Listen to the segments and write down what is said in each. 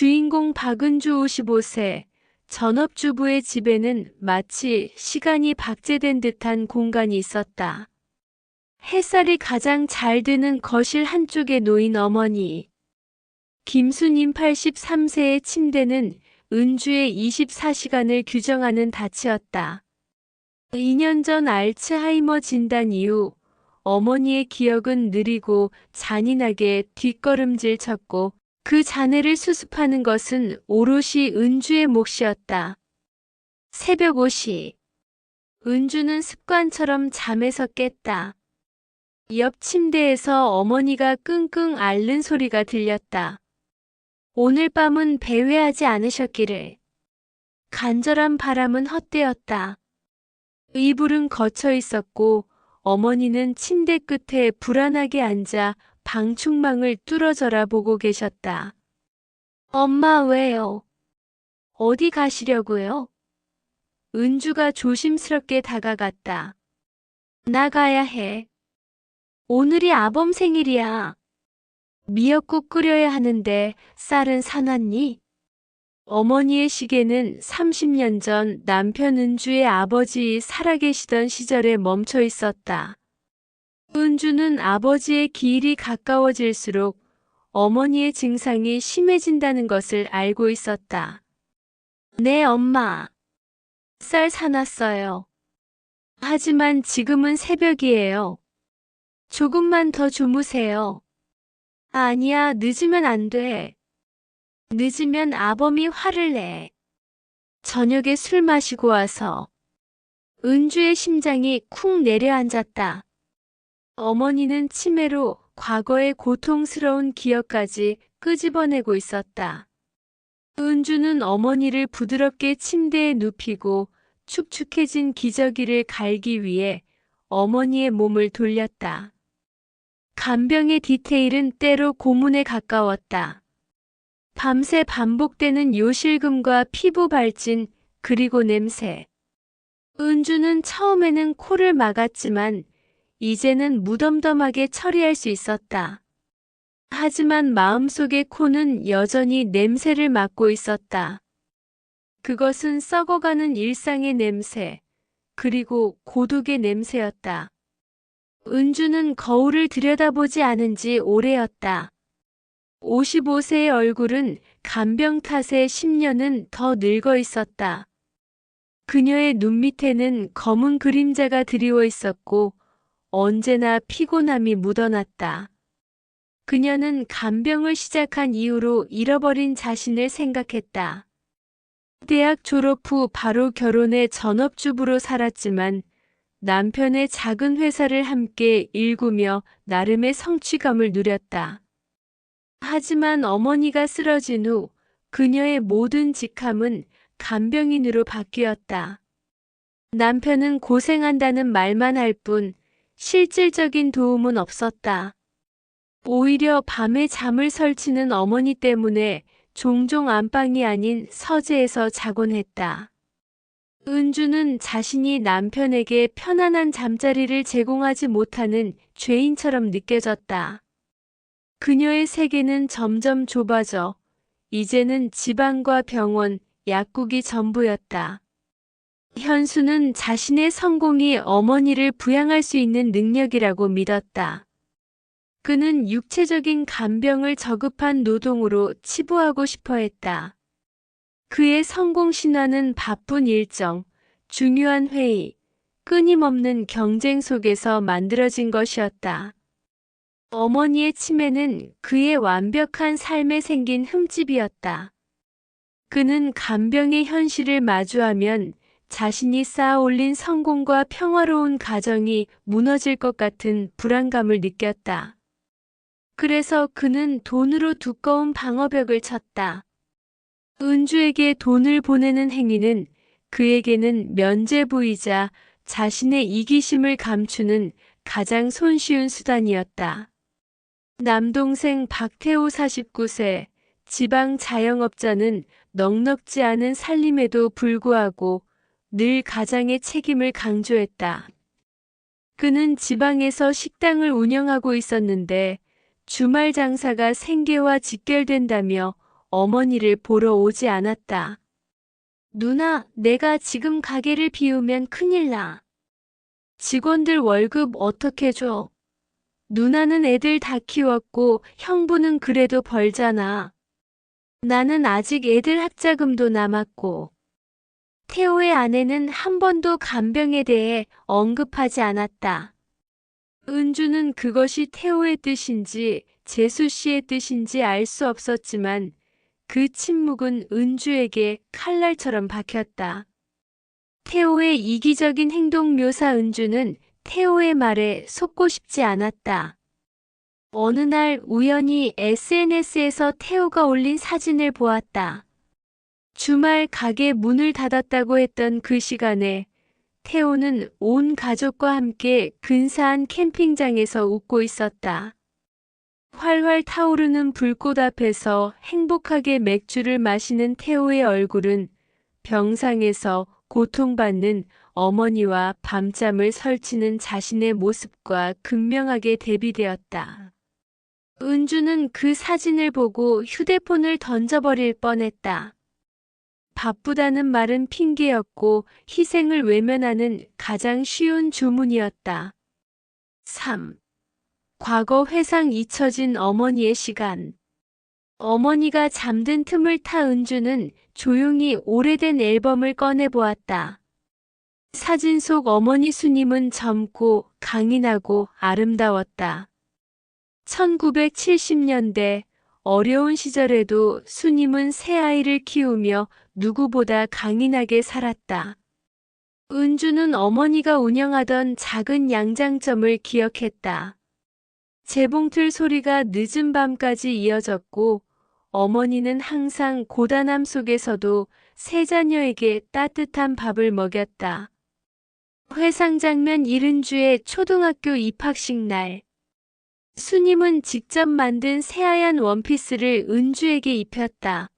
주인공 박은주 55세 전업주부의 집에는 마치 시간이 박제된 듯한 공간이 있었다. 햇살이 가장 잘 드는 거실 한쪽에 놓인 어머니. 김수님 83세의 침대는 은주의 24시간을 규정하는 닻이었다. 2년 전 알츠하이머 진단 이후 어머니의 기억은 느리고 잔인하게 뒷걸음질 쳤고 그 잔해를 수습하는 것은 오롯이 은주의 몫이었다. 새벽 5시. 은주는 습관처럼 잠에서 깼다. 옆 침대에서 어머니가 끙끙 앓는 소리가 들렸다. 오늘 밤은 배회하지 않으셨기를. 간절한 바람은 헛되었다. 이불은 거쳐 있었고 어머니는 침대 끝에 불안하게 앉아 방충망을 뚫어져라 보고 계셨다. 엄마 왜요? 어디 가시려고요? 은주가 조심스럽게 다가갔다. 나가야 해. 오늘이 아범 생일이야. 미역국 끓여야 하는데 쌀은 사놨니? 어머니의 시계는 30년 전 남편 은주의 아버지 살아계시던 시절에 멈춰 있었다. 은주는 아버지의 기일이 가까워질수록 어머니의 증상이 심해진다는 것을 알고 있었다. 네, 엄마. 쌀 사놨어요. 하지만 지금은 새벽이에요. 조금만 더 주무세요. 아니야, 늦으면 안 돼. 늦으면 아범이 화를 내. 저녁에 술 마시고 와서 은주의 심장이 쿵 내려앉았다. 어머니는 치매로 과거의 고통스러운 기억까지 끄집어내고 있었다. 은주는 어머니를 부드럽게 침대에 눕히고 축축해진 기저귀를 갈기 위해 어머니의 몸을 돌렸다. 간병의 디테일은 때로 고문에 가까웠다. 밤새 반복되는 요실금과 피부 발진, 그리고 냄새. 은주는 처음에는 코를 막았지만 이제는 무덤덤하게 처리할 수 있었다. 하지만 마음속의 코는 여전히 냄새를 맡고 있었다. 그것은 썩어가는 일상의 냄새, 그리고 고독의 냄새였다. 은주는 거울을 들여다보지 않은 지 오래였다. 55세의 얼굴은 간병 탓에 10년은 더 늙어 있었다. 그녀의 눈 밑에는 검은 그림자가 드리워 있었고 언제나 피곤함이 묻어났다. 그녀는 간병을 시작한 이후로 잃어버린 자신을 생각했다. 대학 졸업 후 바로 결혼해 전업주부로 살았지만 남편의 작은 회사를 함께 일구며 나름의 성취감을 누렸다. 하지만 어머니가 쓰러진 후 그녀의 모든 직함은 간병인으로 바뀌었다. 남편은 고생한다는 말만 할 뿐 실질적인 도움은 없었다. 오히려 밤에 잠을 설치는 어머니 때문에 종종 안방이 아닌 서재에서 자곤 했다. 은주는 자신이 남편에게 편안한 잠자리를 제공하지 못하는 죄인처럼 느껴졌다. 그녀의 세계는 점점 좁아져 이제는 지방과 병원, 약국이 전부였다. 현수는 자신의 성공이 어머니를 부양할 수 있는 능력이라고 믿었다. 그는 육체적인 간병을 저급한 노동으로 치부하고 싶어 했다. 그의 성공 신화는 바쁜 일정, 중요한 회의, 끊임없는 경쟁 속에서 만들어진 것이었다. 어머니의 치매는 그의 완벽한 삶에 생긴 흠집이었다. 그는 간병의 현실을 마주하면 자신이 쌓아 올린 성공과 평화로운 가정이 무너질 것 같은 불안감을 느꼈다. 그래서 그는 돈으로 두꺼운 방어벽을 쳤다. 은주에게 돈을 보내는 행위는 그에게는 면죄부이자 자신의 이기심을 감추는 가장 손쉬운 수단이었다. 남동생 박태호 49세 지방 자영업자는 넉넉지 않은 살림에도 불구하고 늘 가장의 책임을 강조했다. 그는 지방에서 식당을 운영하고 있었는데 주말 장사가 생계와 직결된다며 어머니를 보러 오지 않았다. 누나, 내가 지금 가게를 비우면 큰일 나. 직원들 월급 어떻게 줘? 누나는 애들 다 키웠고 형부는 그래도 벌잖아. 나는 아직 애들 학자금도 남았고. 태호의 아내는 한 번도 간병에 대해 언급하지 않았다. 은주는 그것이 태호의 뜻인지 재수 씨의 뜻인지 알 수 없었지만 그 침묵은 은주에게 칼날처럼 박혔다. 태호의 이기적인 행동 묘사 은주는 태호의 말에 속고 싶지 않았다. 어느 날 우연히 SNS에서 태호가 올린 사진을 보았다. 주말 가게 문을 닫았다고 했던 그 시간에 태호는 온 가족과 함께 근사한 캠핑장에서 웃고 있었다. 활활 타오르는 불꽃 앞에서 행복하게 맥주를 마시는 태호의 얼굴은 병상에서 고통받는 어머니와 밤잠을 설치는 자신의 모습과 극명하게 대비되었다. 은주는 그 사진을 보고 휴대폰을 던져버릴 뻔했다. 바쁘다는 말은 핑계였고 희생을 외면하는 가장 쉬운 주문이었다. 3. 과거 회상 잊혀진 어머니의 시간. 어머니가 잠든 틈을 타 은주는 조용히 오래된 앨범을 꺼내 보았다. 사진 속 어머니 수님은 젊고 강인하고 아름다웠다. 1970년대 어려운 시절에도 수님은 새 아이를 키우며 누구보다 강인하게 살았다. 은주는 어머니가 운영하던 작은 양장점을 기억했다. 재봉틀 소리가 늦은 밤까지 이어졌고 어머니는 항상 고단함 속에서도 세 자녀에게 따뜻한 밥을 먹였다. 회상 장면 이른주의 초등학교 입학식 날. 수님은 직접 만든 새하얀 원피스를 은주에게 입혔다.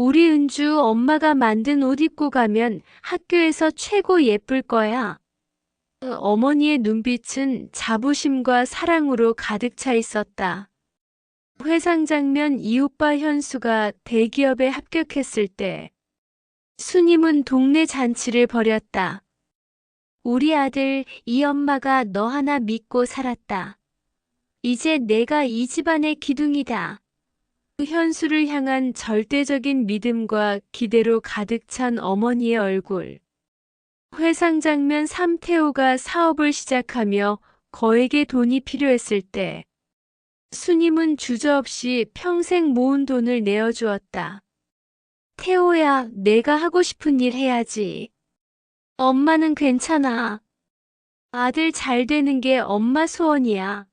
우리 은주 엄마가 만든 옷 입고 가면 학교에서 최고 예쁠 거야. 어머니의 눈빛은 자부심과 사랑으로 가득 차 있었다. 회상 장면 이오빠 현수가 대기업에 합격했을 때 수님은 동네 잔치를 벌였다. 우리 아들 이 엄마가 너 하나 믿고 살았다. 이제 내가 이 집안의 기둥이다. 현수를 향한 절대적인 믿음과 기대로 가득 찬 어머니의 얼굴. 회상 장면 삼태호가 사업을 시작하며 거액의 돈이 필요했을 때 수님은 주저없이 평생 모은 돈을 내어주었다. 태호야, 내가 하고 싶은 일 해야지. 엄마는 괜찮아. 아들 잘 되는 게 엄마 소원이야.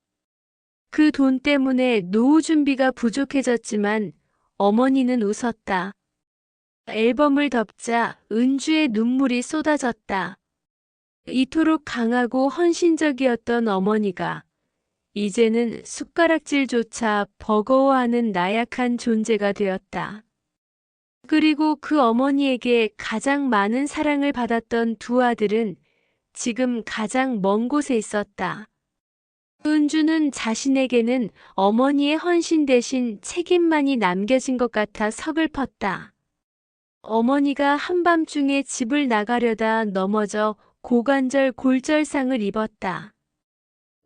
그 돈 때문에 노후 준비가 부족해졌지만 어머니는 웃었다. 앨범을 덮자 은주의 눈물이 쏟아졌다. 이토록 강하고 헌신적이었던 어머니가 이제는 숟가락질조차 버거워하는 나약한 존재가 되었다. 그리고 그 어머니에게 가장 많은 사랑을 받았던 두 아들은 지금 가장 먼 곳에 있었다. 은주는 자신에게는 어머니의 헌신 대신 책임만이 남겨진 것 같아 서글펐다. 어머니가 한밤중에 집을 나가려다 넘어져 고관절 골절상을 입었다.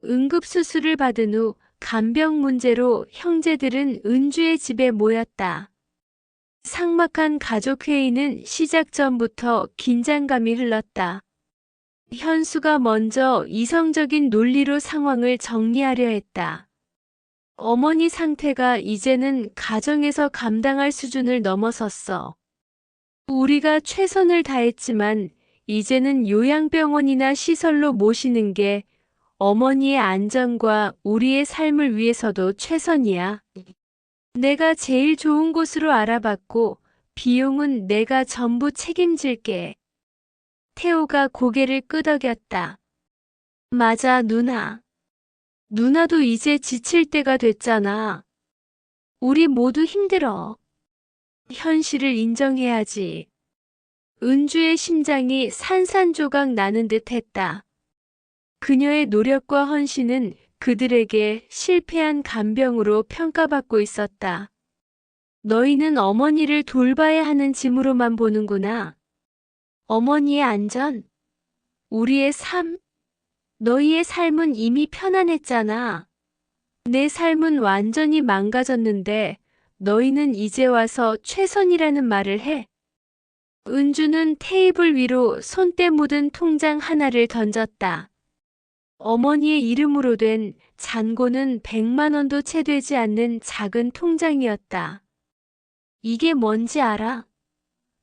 응급수술을 받은 후 간병 문제로 형제들은 은주의 집에 모였다. 삭막한 가족회의는 시작 전부터 긴장감이 흘렀다. 현수가 먼저 이성적인 논리로 상황을 정리하려 했다. 어머니 상태가 이제는 가정에서 감당할 수준을 넘어섰어. 우리가 최선을 다했지만 이제는 요양병원이나 시설로 모시는 게 어머니의 안전과 우리의 삶을 위해서도 최선이야. 내가 제일 좋은 곳으로 알아봤고 비용은 내가 전부 책임질게. 태호가 고개를 끄덕였다. 맞아, 누나. 누나도 이제 지칠 때가 됐잖아. 우리 모두 힘들어. 현실을 인정해야지. 은주의 심장이 산산조각 나는 듯 했다. 그녀의 노력과 헌신은 그들에게 실패한 간병으로 평가받고 있었다. 너희는 어머니를 돌봐야 하는 짐으로만 보는구나. 어머니의 안전, 우리의 삶, 너희의 삶은 이미 편안했잖아. 내 삶은 완전히 망가졌는데 너희는 이제 와서 최선이라는 말을 해. 은주는 테이블 위로 손때 묻은 통장 하나를 던졌다. 어머니의 이름으로 된 잔고는 100만 원도 채 되지 않는 작은 통장이었다. 이게 뭔지 알아?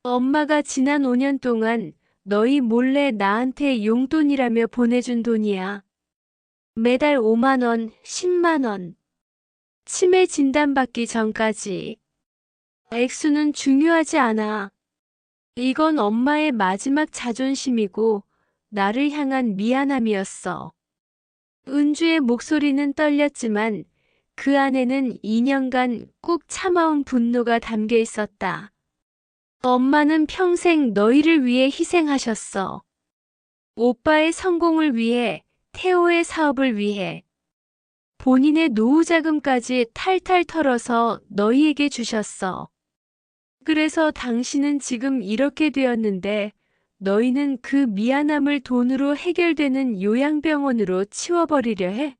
엄마가 지난 5년 동안 너희 몰래 나한테 용돈이라며 보내준 돈이야. 매달 5만 원, 10만 원. 치매 진단받기 전까지. 액수는 중요하지 않아. 이건 엄마의 마지막 자존심이고 나를 향한 미안함이었어. 은주의 목소리는 떨렸지만 그 안에는 2년간 꾹 참아온 분노가 담겨 있었다. 엄마는 평생 너희를 위해 희생하셨어. 오빠의 성공을 위해, 태호의 사업을 위해. 본인의 노후 자금까지 탈탈 털어서 너희에게 주셨어. 그래서 당신은 지금 이렇게 되었는데 너희는 그 미안함을 돈으로 해결되는 요양병원으로 치워버리려 해?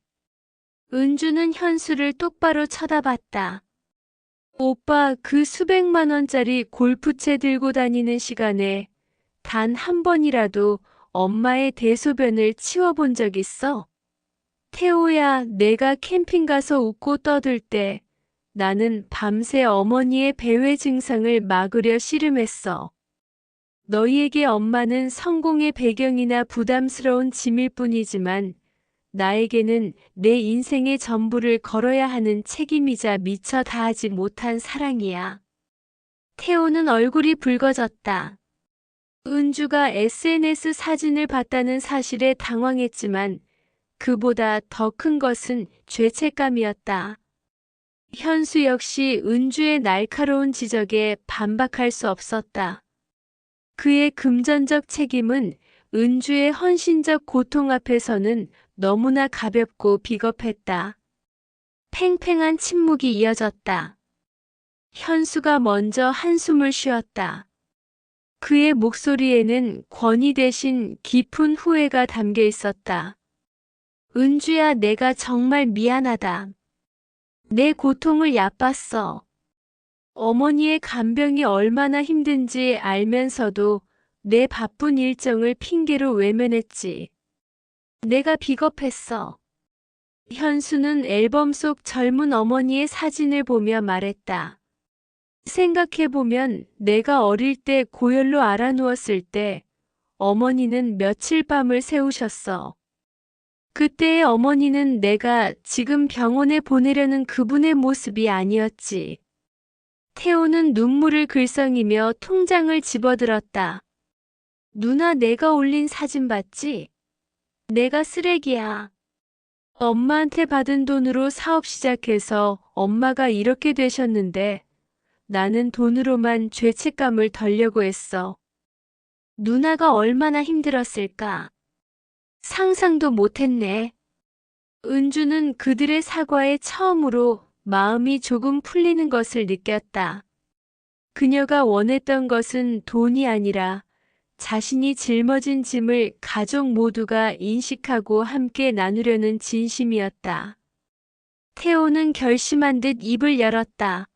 은주는 현수를 똑바로 쳐다봤다. 오빠 그 수백만 원짜리 골프채 들고 다니는 시간에 단 한 번이라도 엄마의 대소변을 치워본 적 있어? 태호야, 내가 캠핑 가서 웃고 떠들 때 나는 밤새 어머니의 배회 증상을 막으려 씨름했어. 너희에게 엄마는 성공의 배경이나 부담스러운 짐일 뿐이지만 나에게는 내 인생의 전부를 걸어야 하는 책임이자 미처 다하지 못한 사랑이야. 태호는 얼굴이 붉어졌다. 은주가 SNS 사진을 봤다는 사실에 당황했지만 그보다 더 큰 것은 죄책감이었다. 현수 역시 은주의 날카로운 지적에 반박할 수 없었다. 그의 금전적 책임은 은주의 헌신적 고통 앞에서는 너무나 가볍고 비겁했다. 팽팽한 침묵이 이어졌다. 현수가 먼저 한숨을 쉬었다. 그의 목소리에는 권위 대신 깊은 후회가 담겨 있었다. 은주야, 내가 정말 미안하다. 내 고통을 얕봤어. 어머니의 간병이 얼마나 힘든지 알면서도 내 바쁜 일정을 핑계로 외면했지. 내가 비겁했어. 현수는 앨범 속 젊은 어머니의 사진을 보며 말했다. 생각해보면 내가 어릴 때 고열로 알아누웠을 때 어머니는 며칠 밤을 새우셨어. 그때의 어머니는 내가 지금 병원에 보내려는 그분의 모습이 아니었지. 태호는 눈물을 글썽이며 통장을 집어들었다. 누나 내가 올린 사진 봤지? 내가 쓰레기야. 엄마한테 받은 돈으로 사업 시작해서 엄마가 이렇게 되셨는데 나는 돈으로만 죄책감을 덜려고 했어. 누나가 얼마나 힘들었을까? 상상도 못했네. 은주는 그들의 사과에 처음으로 마음이 조금 풀리는 것을 느꼈다. 그녀가 원했던 것은 돈이 아니라 자신이 짊어진 짐을 가족 모두가 인식하고 함께 나누려는 진심이었다. 태호는 결심한 듯 입을 열었다.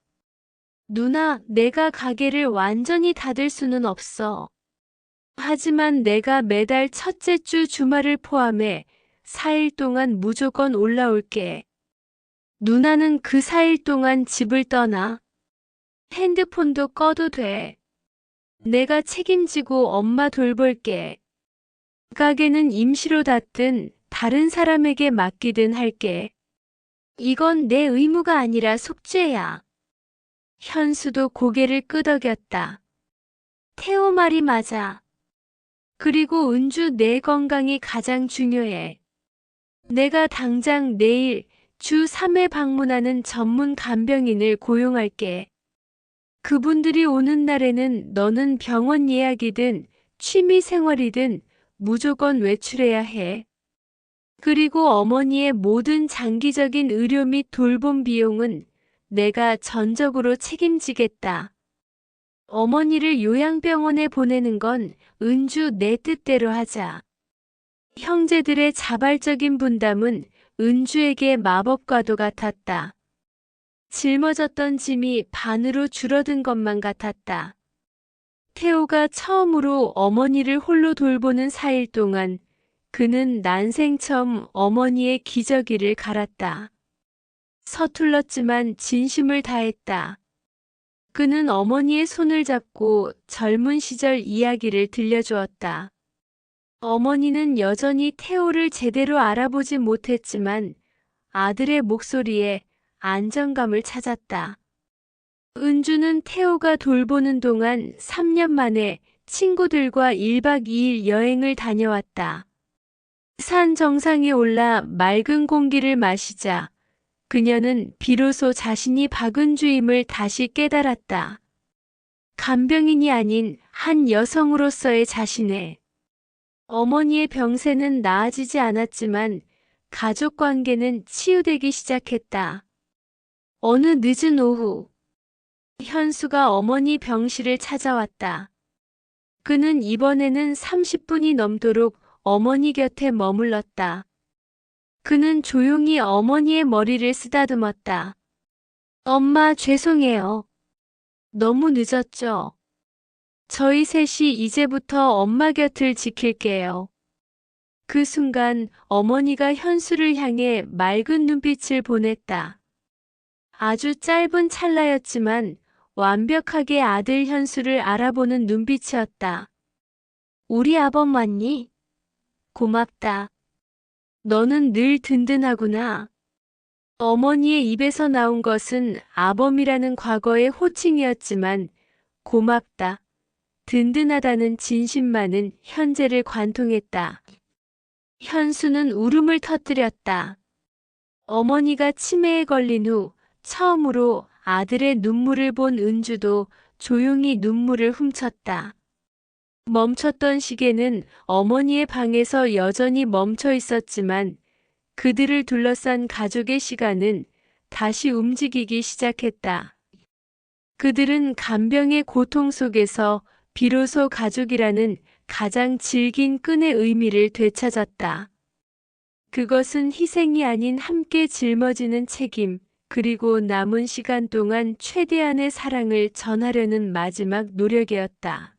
누나, 내가 가게를 완전히 닫을 수는 없어. 하지만 내가 매달 첫째 주 주말을 포함해 4일 동안 무조건 올라올게. 누나는 그 4일 동안 집을 떠나. 핸드폰도 꺼도 돼. 내가 책임지고 엄마 돌볼게. 가게는 임시로 닫든 다른 사람에게 맡기든 할게. 이건 내 의무가 아니라 속죄야. 현수도 고개를 끄덕였다. 태호 말이 맞아. 그리고 은주 내 건강이 가장 중요해. 내가 당장 내일 주 3회 방문하는 전문 간병인을 고용할게. 그분들이 오는 날에는 너는 병원 예약이든 취미 생활이든 무조건 외출해야 해. 그리고 어머니의 모든 장기적인 의료 및 돌봄 비용은 내가 전적으로 책임지겠다. 어머니를 요양병원에 보내는 건 은주 내 뜻대로 하자. 형제들의 자발적인 분담은 은주에게 마법과도 같았다. 짊어졌던 짐이 반으로 줄어든 것만 같았다. 태호가 처음으로 어머니를 홀로 돌보는 4일 동안 그는 난생 처음 어머니의 기저귀를 갈았다. 서툴렀지만 진심을 다했다. 그는 어머니의 손을 잡고 젊은 시절 이야기를 들려주었다. 어머니는 여전히 태호를 제대로 알아보지 못했지만 아들의 목소리에 안정감을 찾았다. 은주는 태호가 돌보는 동안 3년 만에 친구들과 1박 2일 여행을 다녀왔다. 산 정상에 올라 맑은 공기를 마시자 그녀는 비로소 자신이 박은주임을 다시 깨달았다. 간병인이 아닌 한 여성으로서의 자신에 어머니의 병세는 나아지지 않았지만 가족 관계는 치유되기 시작했다. 어느 늦은 오후, 현수가 어머니 병실을 찾아왔다. 그는 이번에는 30분이 넘도록 어머니 곁에 머물렀다. 그는 조용히 어머니의 머리를 쓰다듬었다. 엄마 죄송해요. 너무 늦었죠? 저희 셋이 이제부터 엄마 곁을 지킬게요. 그 순간 어머니가 현수를 향해 맑은 눈빛을 보냈다. 아주 짧은 찰나였지만 완벽하게 아들 현수를 알아보는 눈빛이었다. 우리 아범 왔니? 고맙다. 너는 늘 든든하구나. 어머니의 입에서 나온 것은 아범이라는 과거의 호칭이었지만 고맙다. 든든하다는 진심만은 현재를 관통했다. 현수는 울음을 터뜨렸다. 어머니가 치매에 걸린 후 처음으로 아들의 눈물을 본 은주도 조용히 눈물을 훔쳤다. 멈췄던 시계는 어머니의 방에서 여전히 멈춰 있었지만 그들을 둘러싼 가족의 시간은 다시 움직이기 시작했다. 그들은 간병의 고통 속에서 비로소 가족이라는 가장 질긴 끈의 의미를 되찾았다. 그것은 희생이 아닌 함께 짊어지는 책임, 그리고 남은 시간 동안 최대한의 사랑을 전하려는 마지막 노력이었다.